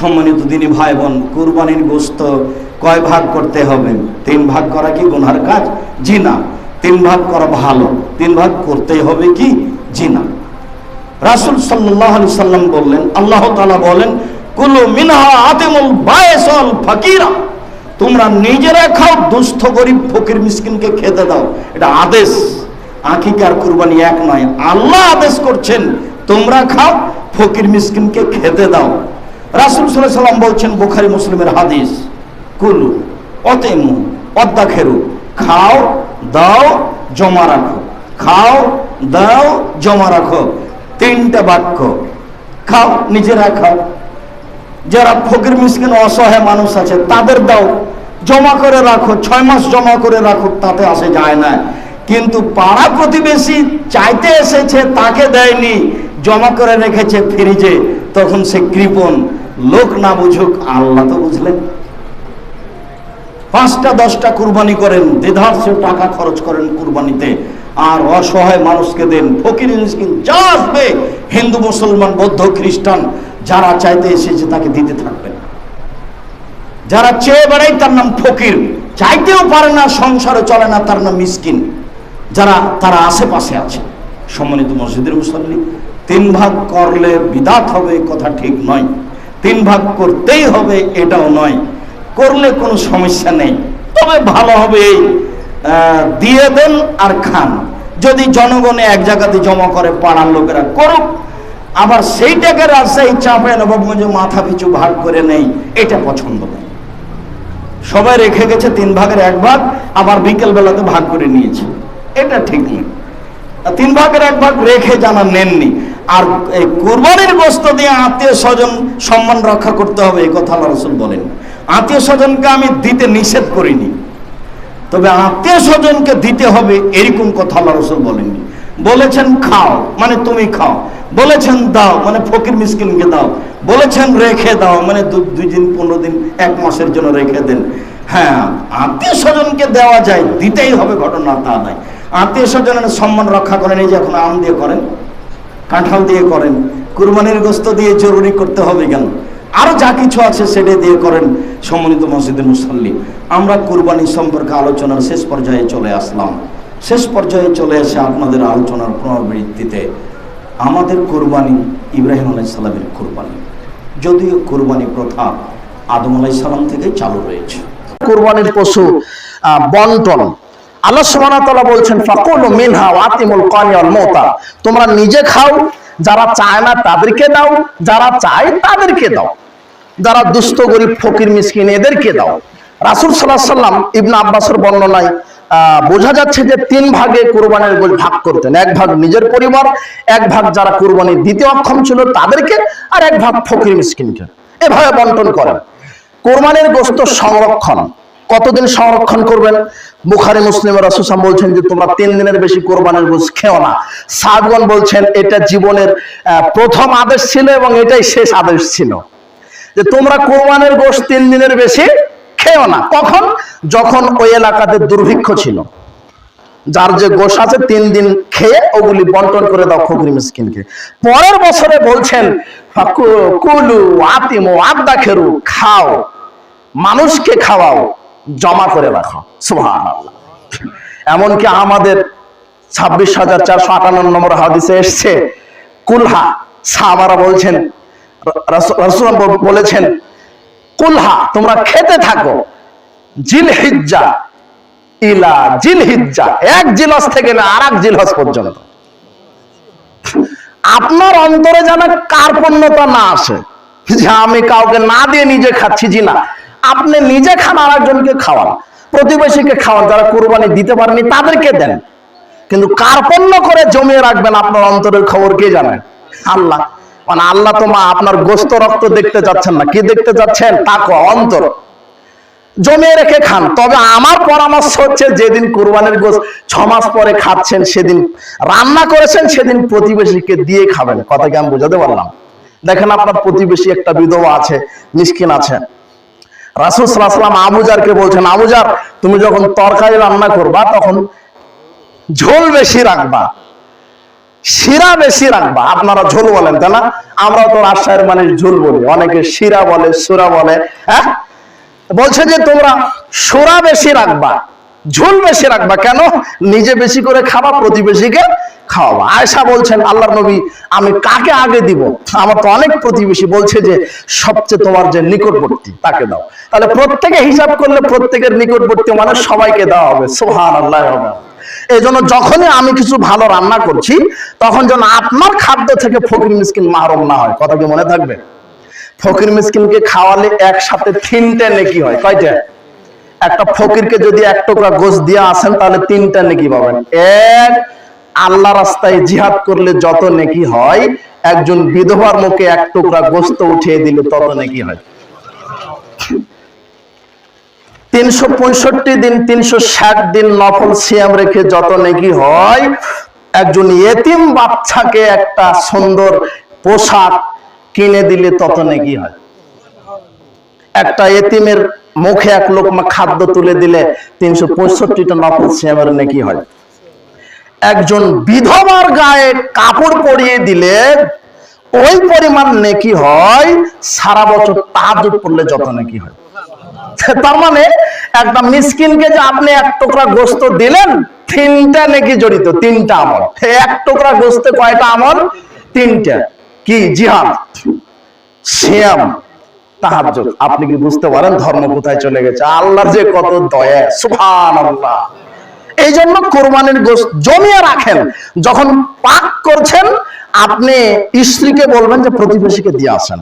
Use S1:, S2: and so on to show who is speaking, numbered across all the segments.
S1: সম্মানিত দিনী ভাই বোন কুরবানির গোস্ত কয় ভাগ করতে হবে? তিন ভাগ করা কি গুনহার কাজ? জি না তিন ভাগ করা ভালো। তিন ভাগ করতে হবে কি? জি না রাসুল সাল্লাহ আলি সাল্লাম বললেন, আল্লাহ তালা বলেন, কুলু মিনহা আতেমুল বায়েসল ফাকিরা। তোমরা নিজেরা খাও, দুস্থ, গরিব, ফকির, মিসকিনকে খেতে দাও। এটা আদেশ। আকিকার কুরবানি এক নয়, আল্লাহ আদেশ করছেন, তোমরা খাও, ফকির, মিসকিনকে খেতে দাও। রাসুল সাল্লাম বলছেন, বুখারি, মুসলিমের হাদিস, কুলু, অতেমু, অদ্দাখেরু, খাও, দাও, জমা রাখো, খাও, দাও, জমা রাখো, তিনটা বাক্য, খাও, নিজেরা খাও। যারা ফকির, মিসকিন, অসহায় মানুষ আছে, তাদের দাও, জমা করে রাখো, ছয় মাস জমা করে রাখো, তাতে আসে যায় না। কিন্তু পাড়া প্রতিবেশী চাইতে এসেছে, তাকে দেয়নি, জমা করে রেখেছে ফ্রিজে, তখন সে কৃপণ। লোক না বুঝুক, আল্লাহ তো বুঝলেন। পাঁচটা, দশটা কুরবানি করেন দেধার্স টাকা খরচ করেন কুরবানিতে। আর অসহায় মানুষকে দেন, ফকির যা আসবে, হিন্দু, মুসলমান, বৌদ্ধ, খ্রিস্টান, যারা চাইতে এসেছে তাকে দিতে থাকবেন। যারা চেয়ে বেড়ায়, তার নাম ফকির। চাইতেও পারে না, সংসারে চলে না, তার নাম মিসকিন। যারা, তারা আশেপাশে আছে, সম্মানিত মসজিদের মুসল্লি, তিন ভাগ করলে বিদাত হবে কথা ঠিক নয়। তিন ভাগ করতেই হবে, এটাও নয়। করলে কোনো সমস্যা নেই। তবে ভালো হবে এই দিয়ে দেন আর খান। যদি জনগণে এক জায়গাতে জমা করে, পাড়ার লোকেরা করুক, আবার সেইটাকে রাজশাহী চাপে নবাবগঞ্জে মাথা পিছু ভাগ করে নেই, এটা পছন্দ নয়। সবাই রেখে গেছে তিন ভাগের এক ভাগ, আবার বিকেল বেলাতে ভাগ করে নিয়েছে। এটা ঠিক নেই তিন ভাগের এক ভাগ রেখে জানা নেননি। আর এই কুরবানির গোস্ত দিয়ে আত্মীয় স্বজন সম্মান রক্ষা করতে হবে, এই কথা আল্লাহ রসুল বলেন। আত্মীয় স্বজনকে আমি দিতে নিষেধ করিনি, তবে আত্মীয় স্বজনকে দিতে হবে এরকম কথা আল্লাহ রসুল বলেননি। বলেছেন, খাও। মানে তুমি খাও। বলেছেন, দাও। মানে ফকির মিসকিনকে দাও। বলেছেন, রেখে দাও। মানে দুই দিন, পনেরো দিন, এক মাসের জন্য রেখে দেন। হ্যাঁ আত্মীয় স্বজনকে দেওয়া যায়, দিতেই হবে, ঘটনা তা নাই আত্মীয় স্বজনের সম্মান রক্ষা করেন, এই যে এখন আম দিয়ে করেন। কাঁঠাল দিয়ে করেন, কুরবানির গোস্ত দিয়ে জরুরি করতে হবে কেন? আরও যা কিছু আছে সেটা দিয়ে করেন সম্মানিত মসজিদের মুসল্লি। আমরা কুরবানি সম্পর্কে আলোচনার শেষ পর্যায়ে চলে আসলাম। শেষ পর্যায়ে চলে এসে আপনাদের আলোচনার পুনরাবৃত্তিতে আমাদের কুরবানি ইব্রাহিম আলাইসাল্লামের কোরবানি, যদিও কুরবানি প্রথা আদম আলাইসাল্লাম থেকে চালু রয়েছে।
S2: কোরবানির পশু বন্টন আল্লাহ বলছেন, ফাকুলু মিনহা ওয়াতিমুল কানিয়াল মৌতা তোমরা নিজে খাও, যারা চায় না তাদেরকে দাও, যারা চায় তাদেরকে দাও। যারা দুস্থ, গরিব, ফকির, মিসকিন, এদেরকে দাও। রাসূল আলাইহি সাল্লাম ইবনে আব্বাসের বর্ণনায় বোঝা যাচ্ছে যে তিন ভাগে কোরবানির গোশ ভাগ করতেন। এক ভাগ নিজের পরিবার, এক ভাগ যারা কোরবানি দিতে অক্ষম ছিল তাদেরকে, আর এক ভাগ ফকির, মিসকিনকে। এভাবে বন্টন করেন। কোরবানির গোস্ত সংরক্ষণ। কতদিন সংরক্ষণ করবেন? বুখারি মুসলিমের রসুসাম বলছেন যে তোমরা তিন দিনের বেশি কোরবানের গোস্ত খেও না। সাদগণ বলছেন এটা জীবনের প্রথম আদেশ ছিল এবং এটাই শেষ আদেশ ছিল। যে তোমরা কোরবানের গোস্ত তিন দিনের বেশি খেও না। কখন? যখন ওই এলাকাতে দুর্ভিক্ষ ছিল। যার যে গোশ আছে, তিন দিন খেয়ে ওগুলি বন্টন করে দাও ফকরি মিসকিনকে। পরের বছরে বলছেন কুলু আতিমু আদা খেরু খাও। মানুষকে খাওয়াও। জমা করে রাখো এমনকি আমাদের ছাব্বিশ হাজার চারশো আটান্ন নম্বর হাদিসে এসছে, কুলহা, সাহাবারা বলছেন বলেছেন, কুলহা, তোমরা খেতে থাকো জিল হিজ্জা ইলা জিল হিজ্জা এক জিলস থেকে না আর এক জিলহস পর্যন্ত। আপনার অন্তরে যেন কার্পণ্যতা না আসে, যে আমি কাউকে না দিয়ে নিজে খাচ্ছি, জি না আপনি নিজে খান আর একজনকে খাওয়ান। প্রতিবেশীকে খাওয়ান, যারা কোরবানি দিতে পারেনি তাদেরকে দেন। কিন্তু কার্পণ্য করে জমিয়ে রাখবেন আপনার অন্তরের খবর কে জানে? আল্লাহ। মানে আল্লাহ তোমা আপনার গোস্ত রক্ত দেখতে যাচ্ছেন না। কি দেখতে যাচ্ছেন? তাকো অন্তর। জমিয়ে রেখে খান। তবে আমার পরামর্শ হচ্ছে যেদিন কোরবানির গোস ছ মাস পরে খাচ্ছেন, সেদিন রান্না করেছেন, সেদিন প্রতিবেশীকে দিয়ে খাবেন। কথা কি আমি বোঝাতে পারলাম? দেখেন আপনার প্রতিবেশী একটা বিধবা আছে, মিসকিন আছে। রাসুল আবুজার আবুজারকে বলছেন আবুজার তুমি যখন তরকারি রান্না করবা, তখন ঝোল বেশি রাখবা। শিরা বেশি রাখবা। আপনারা ঝোল বলেন, তাই না? আমরা তো রাজশাহীর মানুষ ঝোল বলি। অনেকে শিরা বলে, সুরা বলে হ্যাঁ? বলছে যে তোমরা সুরা বেশি রাখবা। ঝোল বেশি রাখবা কেন? নিজে বেশি করে খাবা, প্রতিবেশীকে খাওয়াবা। আয়সা বলছেন, আল্লাহর নবী, আমি কাকে আগে দিব? আমার তো অনেক প্রতিবেশী বলছে যে, সবচেয়ে তোমার যে নিকটবর্তী, তাকে দাও। তাহলে প্রত্যেকে হিসাব করলে প্রত্যেকের নিকটবর্তী মানে সবাইকে দেওয়া হবে। সোহান আল্লাহ এই জন্য যখনই আমি কিছু ভালো রান্না করছি, তখন যেন আপনার খাদ্য থেকে ফকির মিসকিন মাহরম না হয়। কথা কি মনে থাকবে? ফকির মিসকিনকে খাওয়ালে একসাথে তিনটে নেকি হয়। কয়টা? একটা ফকিরকে যদি এক টুকরা গোস দিয়ে আসেন, তাহলে তিনটা নেকি পাবেন। এক আল্লাহ রাস্তায় জিহাদ করলে যত নেকি হয়, একজন বিধবার মুখে এক টুকরা গোস্ত উঠিয়ে দিলে তত নেকি হয়। তিনশো পঁয়ষট্টি দিন, তিনশো ষাট দিন নফল সিয়াম রেখে যত নেকি হয়, একজন এতিম বাচ্চাকে একটা সুন্দর পোশাক কিনে দিলে তত নেকি হয়। একটা এতিমের মুখে এক লোকমা খাদ্য তুলে দিলে তিনশো পঁয়ষট্টিটা নফল সিয়ামের নেকি হয়? একজন বিধবার গায়ে কাপড় পরিয়ে দিলে ওই পরিমাণ নেকি হয়? সারা বছর তাহাজুদ পড়লে যত নেকি হয়। তার মানে একটা মিসকিনকে যে আপনি এক টুকরা গোস্ত দিলেন, তিনটা নাকি জড়িত? তিনটা আমল। এক টুকরা গোস্তে কয়টা আমল? তিনটা। কি? জিহাদ। শ্যাম তাহাজ্জুদ। আপনি কি বুঝতে পারেন ধর্ম কোথায় চলে গেছে? আল্লাহর যে কত দয়া এই জন্য কোরবানির গোস জমিয়ে রাখেন। যখন পাক করছেন, আপনি স্ত্রীকে বলবেন যে প্রতিবেশীকে দিয়ে আসেন।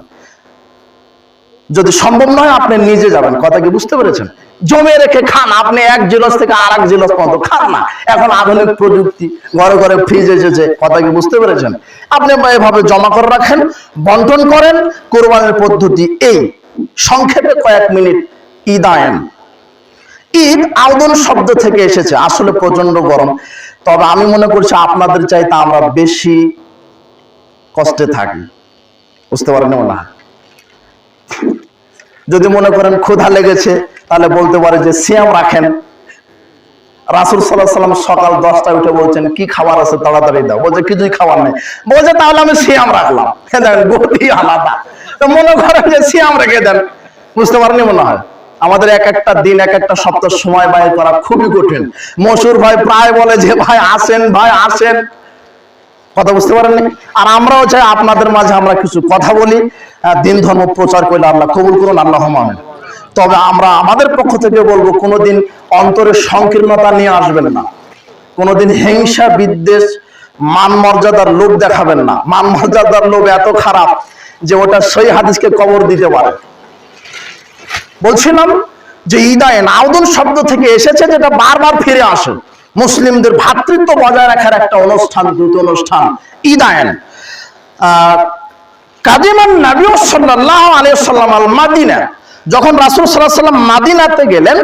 S2: যদি সম্ভব নয়, আপনি নিজে যাবেন। কথা কি বুঝতে পেরেছেন? জমে রেখে খান, আপনি এক জিলস থেকে আর এক জিলস পর্যন্ত খান না। এখন আধুনিক প্রযুক্তি, ঘরে ঘরে ফ্রিজ এসেছে, কথা কি বুঝতে পেরেছেন? আপনি এভাবে জমা করে রাখেন, বন্টন করেন, কোরবানির পদ্ধতি এই। সংক্ষেপে কয়েক মিনিট ঈদায়ন ঈদ আউদন শব্দ থেকে এসেছে, আসলে প্রচণ্ড গরম। তবে আমি মনে করছি আপনাদের চাইতে আমরা বেশি কষ্টে থাকি। বুঝতে পারেন না যদি মনে করেন ক্ষুধা লেগেছে, তাহলে বলতে পারে যে সিয়াম রাখেন। রাসুল সাল্লাহ সাল্লাম সকাল দশটায় উঠে বলছেন, কি খাবার আছে? তাড়াতাড়ি দাও। বলছে, কিছুই খাবার নেই। বলছে, তাহলে আমি সিয়াম রাখলাম। হ্যাঁ দেখেন, গতি আলাদা। তো মনে করেন যে সিয়াম রেখে দেন। বুঝতে পারেনি মনে হয়? আমাদের এক একটা দিন, এক একটা সপ্তাহ সময় ব্যয় করা খুবই কঠিন। মসুর ভাই প্রায় বলে যে, ভাই, আসেন ভাই, আসেন। কথা বুঝতে পারেননি? আর আমরাও চাই আপনাদের মাঝে আমরা কিছু কথা বলি দিন, ধর্ম, প্রচার করলে আল্লাহ কবুল করুন, আল্লাহ মানেন তবে আমরা আমাদের পক্ষ থেকে বলব, কোনোদিন অন্তরের সংকীর্ণতা নিয়ে আসবেন না। কোনোদিন হিংসা, বিদ্বেষ, মান মর্যাদার লোভ দেখাবেন না। মান মর্যাদার লোভ এত খারাপ যে ওটা সেই হাদিসকে কবর দিতে পারে। বলছিলাম যে ইদায়ন আউদুন শব্দ থেকে এসেছে যেটা বারবার ফিরে আসে। মুসলিমদের ভ্রাতৃত্ব বজায় রাখার একটা অনুষ্ঠান দ্রুত অনুষ্ঠান ইদায়ন আহ, কাদিমান নবী সাল্লাল্লাহু আলাইহি সাল্লাম আল মাদিনা যখন রাসূল সাল্লাম মাদিনাতে গেলেন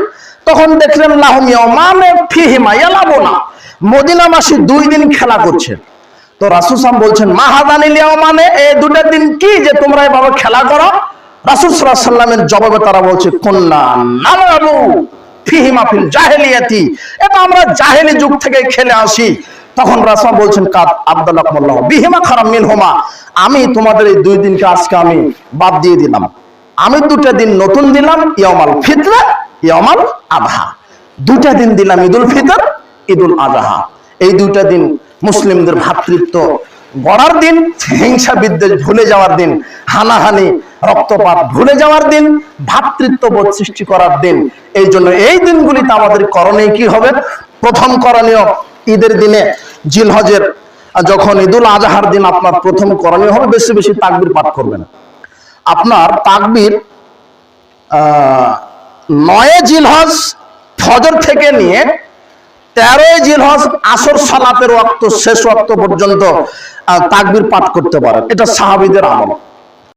S2: তখন দেখলেন লাহুম ইয়ামানে ফিহিমা ইয়ালাবুনা মদিনাবাসী দুই দিন খেলা করছে। তো রাসূল সাল্লাম বলছেন মাহাদানিল ইয়ামানে এই দুটো দিন কি যে তোমরা এভাবে খেলা করো? রাসূল আলাইহি সাল্লামের জবাবে তারা বলছে নালাবু ফিহিমা জাহেলিয়াতি। এটা আমরা জাহেলি যুগ থেকে খেলে আসি। তখন রাসূল বলছেন, কাদ আব্দুল্লাহ মোল্লাহ বিহিমা মিনহুমা। আমি তোমাদের এই দুই দিনকে আজকে আমি বাদ দিয়ে দিলাম। আমি দুটা দিন নতুন দিলাম ইয়ামাল ফিতর ইয়ামাল আবহা দুটা দিন দিলাম ঈদুল ফিতর, ঈদুল আজহা এই দুটা দিন মুসলিমদের ভ্রাতৃত্ব গড়ার দিন হিংসা বিদ্বেষ ভুলে যাওয়ার দিন, হানাহানি রক্তপাত ভুলে যাওয়ার দিন ভ্রাতৃত্ববোধ সৃষ্টি করার দিন। এই জন্য এই দিনগুলিতে আমাদের করণীয় কি হবে? প্রথম করণীয় ঈদের দিনে জিলহজের, যখন ঈদুল আজহার দিন আপনার প্রথম করণীয় হবে, বেশি বেশি তাকবির পাঠ করবেন। আপনার তাকবির নয় জিলহজ ফজর থেকে নিয়ে তেরোই জিলহজ আসর সালাতের ওয়াক্ত, শেষ ওয়াক্ত পর্যন্ত তাকবির পাঠ করতে পারেন। এটা সাহাবিদের আমল।